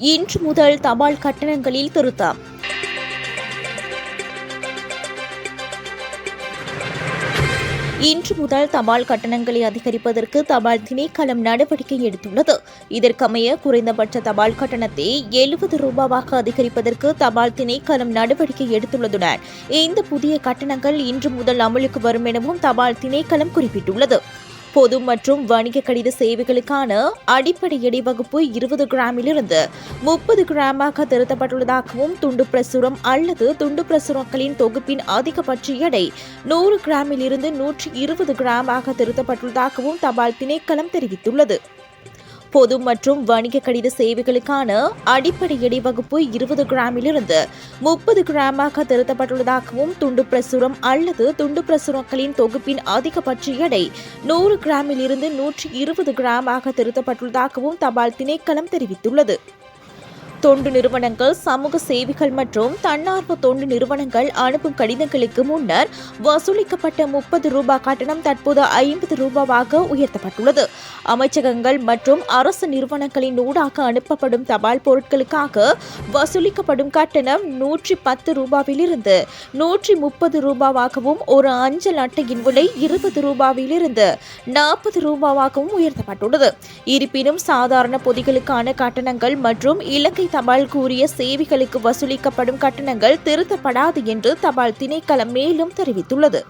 இன்று முதல் தபால் கட்டணங்களில் திருத்தம். இன்று முதல் தபால் கட்டணங்களை அதிகரிப்பதற்கு தபால் திணைக்களம் நடவடிக்கை எடுத்துள்ளது. இதற்கமைய குறைந்தபட்ச தபால் கட்டணத்தை எழுபது ரூபாவாக அதிகரிப்பதற்கு தபால் திணைக்களம் நடவடிக்கை எடுத்துள்ளதுடன் இந்த புதிய கட்டணங்கள் இன்று முதல் அமலுக்கு வரும் எனவும் தபால் திணைக்களம் குறிப்பிட்டுள்ளது. பொது மற்றும் வணிக கடித சேவைகளுக்கான அடிப்படை எடை வகுப்பு இருபது கிராமிலிருந்து முப்பது கிராமாக திருத்தப்பட்டுள்ளதாகவும் துண்டு பிரசுரம் அல்லது துண்டு பிரசுரங்களின் தொகுப்பின் அதிகபட்ச எடை நூறு கிராமிலிருந்து நூற்றி இருபது கிராமாக திருத்தப்பட்டுள்ளதாகவும் தபால் திணைக்களம் தெரிவித்துள்ளது. பொது மற்றும் வணிக கடித சேவைகளுக்கான அடிப்படை எடை வகுப்பு இருபது கிராமிலிருந்து முப்பது கிராமாக திருத்தப்பட்டுள்ளதாகவும் துண்டு பிரசுரம் அல்லது துண்டு பிரசுரங்களின் தொகுப்பின் அதிகபட்ச எடை நூறு கிராமிலிருந்து நூற்றி இருபது கிராமாக திருத்தப்பட்டுள்ளதாகவும் தபால் திணைக்களம் தெரிவித்துள்ளது. தொண்டு நிறுவனங்கள் சமூக சேவைகள் மற்றும் தன்னார்வ தொண்டு நிறுவனங்கள் அனுப்பும் கடிதங்களுக்கு முன்னர் வசூலிக்கப்பட்ட முப்பது ரூபாய் கட்டணம் தற்போது ஐம்பது ரூபாவாக உயர்த்தப்பட்டுள்ளது. அமைச்சகங்கள் மற்றும் அரசு நிறுவனங்களின் ஊடாக அனுப்பப்படும் தபால் பொருட்களுக்காக வசூலிக்கப்படும் கட்டணம் நூற்றி பத்து ரூபாவிலிருந்து நூற்றி முப்பது ரூபாவாகவும் ஒரு அஞ்சல் அட்டையின் விலை இருபது ரூபாவிலிருந்து நாற்பது ரூபாவாகவும் உயர்த்தப்பட்டுள்ளது. இருப்பினும் சாதாரண பொதிகளுக்கான கட்டணங்கள் மற்றும் இலங்கை தபால் கூறிய சேவைகளுக்கு வசூலிக்கப்படும் கட்டணங்கள் திருத்தப்படாது என்று தபால் திணைக்களம் மேலும் தெரிவித்துள்ளது.